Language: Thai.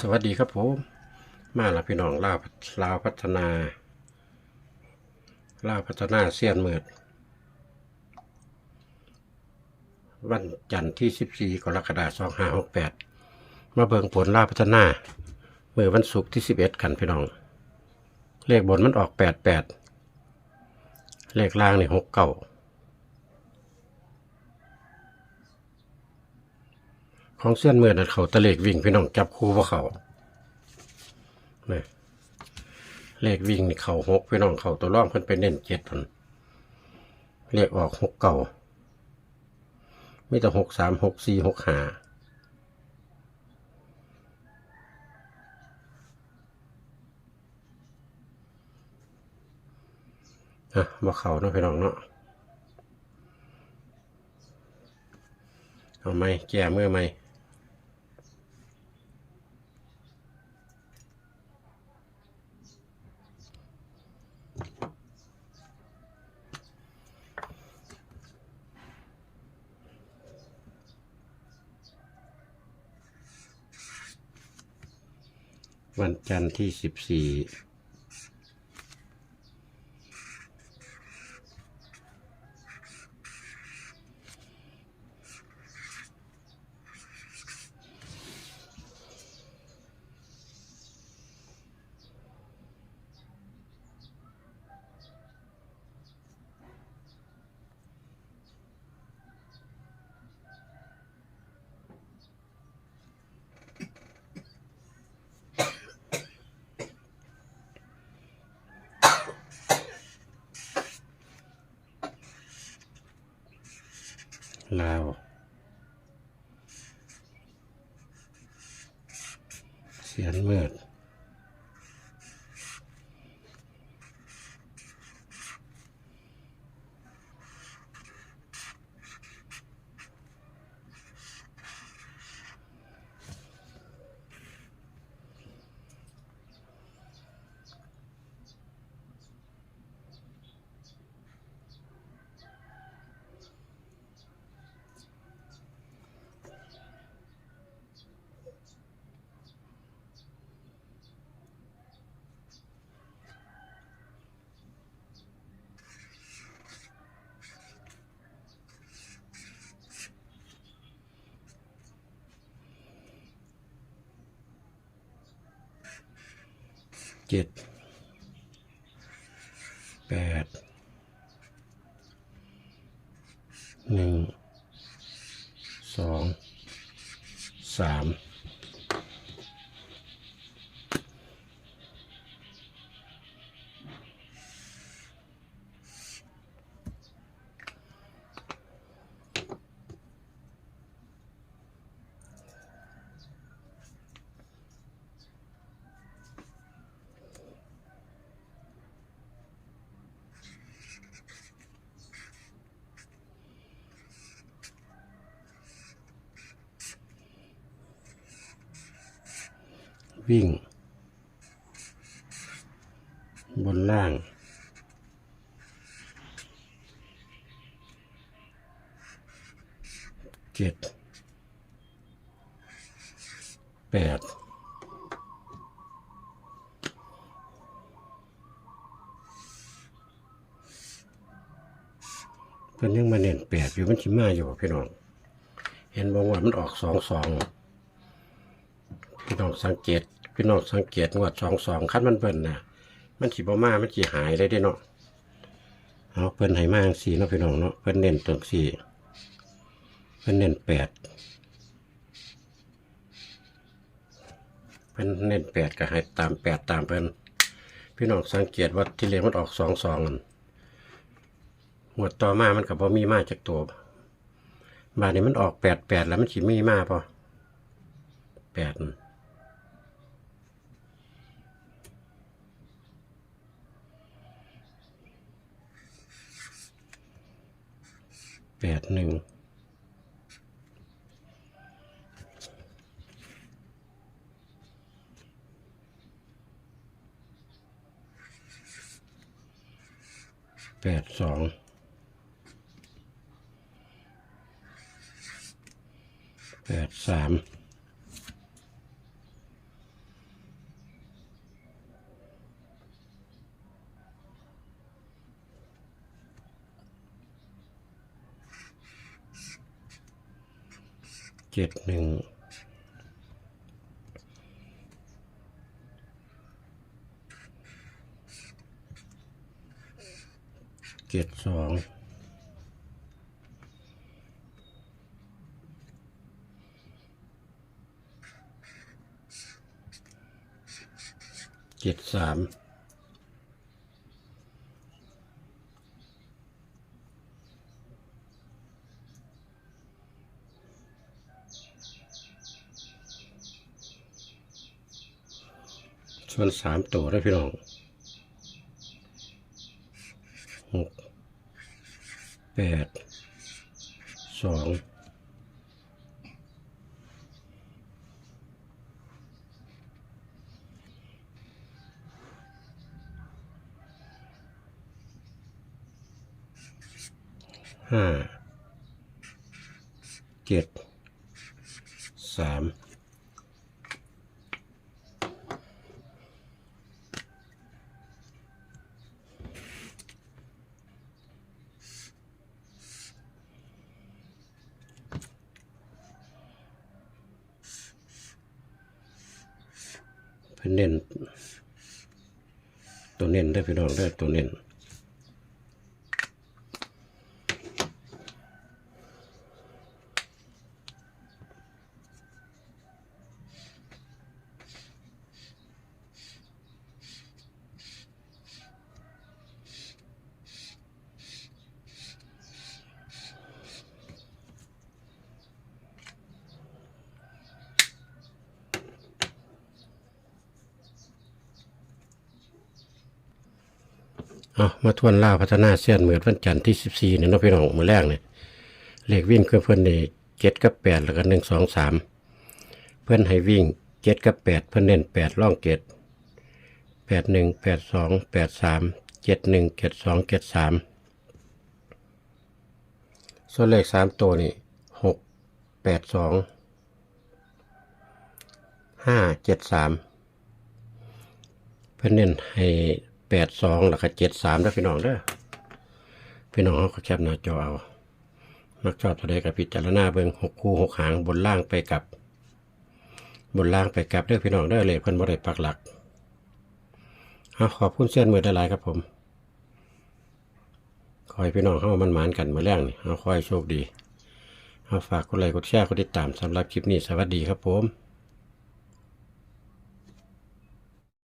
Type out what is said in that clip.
สวัสดีครับผม มาแล้วพี่น้องลาวลาวพัฒนาลาวพัฒนาเสียนเมือดวันจันทร์ที่ 14 กรกฎาคม2568 มาเบิ่งผลลาวพัฒนาเมื่อวันศุกร์ที่ 11 กันพี่น้อง เลขบนมันออก 88 เลขล่างนี่6เก้า ของเส้นเมื่อนั้นเขาตะเลขวิ่งพี่น้องจับคู่ว่าเขานี่เลขวิ่งนี่เขาหกพี่น้องเขาตัวร่องเพิ่นไปเน้นเจ็ดพันเลขออกหกเก่ามีแต่หกสามหกสี่หกห้าอะบ่เขาเนาะพี่น้องเนาะเอาไหมแก้เมื่อไหม วันจันทร์ที่สิบสี่ ลาว เสียนเมือด เจ็ดแปดหนึ่งสองสาม วิ่ง บนล่าง เจ็ด แปดเพิ่นยังมาเน้นแปดอยู่มันชิมาอยู่พี่น้อง เห็นบอกว่ามันออกสองสองพี่น้องสังเกต พี่น้องสังเกตงวดสองสองคันมันเบิ่นนะมันสิบ่มามันสิหายเลยเด้เนาะเอาเพิ่นให้มาจังสี่เนาะพี่น้องเนาะเพิ่นเน้นตรงสี่เพิ่นเน้นแปดเพิ่นเน้นแปดก็ให้ตามแปดตามเพิ่นพี่น้องสังเกตว่าที่เลขมันออกสองสองกันงวดต่อมามันก็บ่มีมาจากตัวบาดนี้มันออกแปดแปดแล้วมันสิมีมาป่ะแปด แปดหนึ่งแปดสองแปดสาม เจ็ดหนึ่งเจ็ดสองเจ็ดสาม ส่วนสามตัวได้พี่น้องหกแปดสองห้าเจ็ดสาม เน้น ตัวเน้นได้พี่น้องได้ตัวเน้น เอามาทวนล่าพัฒนาเสี้ยนเหมือนวันจันทร์ที่สิบสี่เนี่ยเนาะพี่น้องมือแรกเนี่ยเลขวิ่งคือนเพื่อนนี่เจ็ดกับแปดแล้วก็หนึ่งสองสามเพื่อนให้วิ่งเจ็ดกับแปดเพื่อนเน้นแปดล่องเจ็ดแปดหนึ่งแปดสองแปดสามเจ็ดหนึ่งเจ็ดสองเจ็ดสามส่วนเลขสามตัวนี่หกแปดสองห้าเจ็ดสามเพื่อนเน้นให้ แปดสองแล้วก็เจ็ดสามแล้วพี่น้องเด้อพี่น้องเขาแคปหน้าจอเอา มักชอบแสดงกับพิจารณาเบิ่งหกคู่หกหางบนล่างไปกับบนล่างไปกับเด้อพี่น้องเด้อเลยเพิ่นบ่ได้ปักหลักเอาขอบคุณเส้นมือได้หลายครับผมขอให้พี่น้องเข้ามันหมานกันมือแรงนี่เอาขอให้โชคดีเอาฝากกดไลค์กดแชร์กดติดตามสำหรับคลิปนี้สวัสดีครับผม